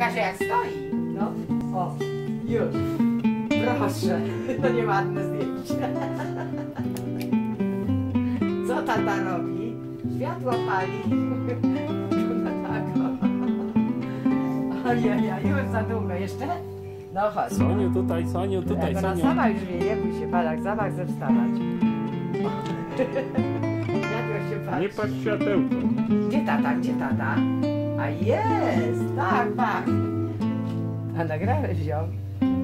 pokażę jak stoi. No, o, już. Proszę, no nieładne zdjęcie. Co tata robi? Światło pali. Ojej, już za długo. Jeszcze? No chodź. Soniu tutaj, Soniu tutaj, Jak ona Soniu. sama już wie, nie bój się, Balak, sama chce wstawać. Jak się patrzy. Nie patrz światełko. Gdzie tata, gdzie tata? A jest, tak, tak. A nagrałeś ją.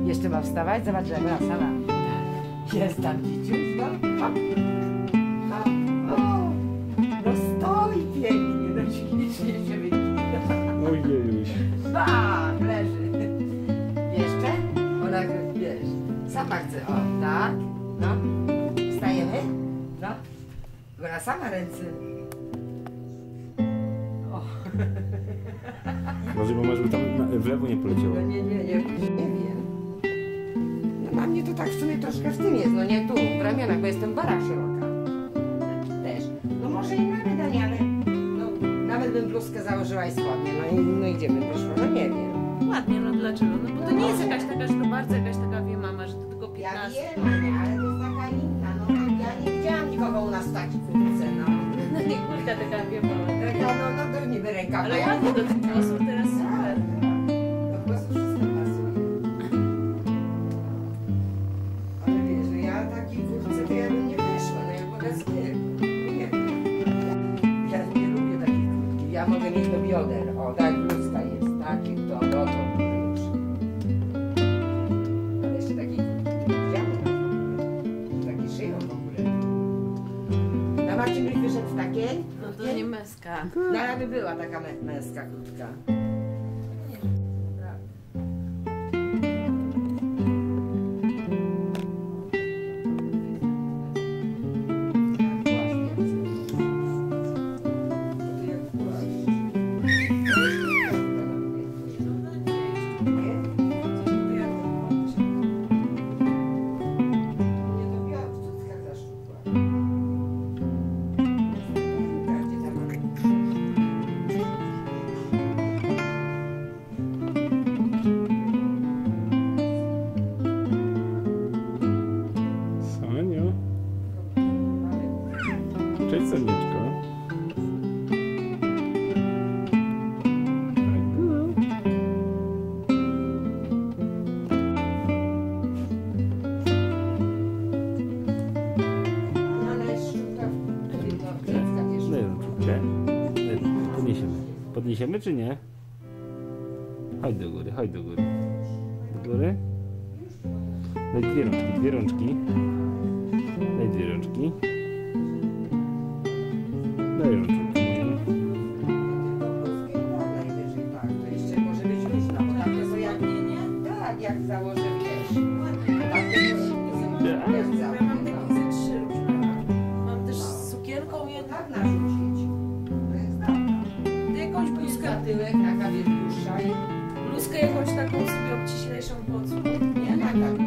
Jeszcze ma wstawać, zobacz, jak ona sama. Jest tam no. Hop. Hop. O, No stoi pięknie, no ślicznie się wygina. Ojejuś. Tak, leży. Jeszcze? Ona, wiesz, sama chce, o, tak, no. Wstajemy? No. Ona sama ręce. O. w lewo nie poleciało. No nie, nie, nie, nie wiem. No na mnie to tak w sumie troszkę w tym jest, no nie tu, w ramionach, bo jestem bara szeroka. Też. No może i nawet, Ania, ale no, nawet bym bluzkę założyła i spodnie, no i, no i gdzie bym wyszła, no nie wiem. Ładnie, no dlaczego? No bo to nie jest jakaś taka, że to bardzo jakaś taka wie mama, że to tylko Ja 15. wiem, Ania, ale to jest taka inna, no ja nie widziałam nikogo u nas w takiej kurtce, no. No nie kurka taka wie mama. Taka, no, no to niby rękawa. Ale ładnie do tych włosów Ja mogę mieć do bioder. O, tak bluzka jest, taki to, no to już. Ale jeszcze widziałam. Taki szyją w ogóle. Na Marcin byś wyszedł w takiej? No to nie męska. No ale by była taka mę- męska krótka. Cześć. Daj, Podniesiemy. Podniesiemy czy nie? Chodź do góry, chodź do góry. Do góry. Daj dwie rączki, dwie rączki. Daj dwie rączki. Вот, 麻的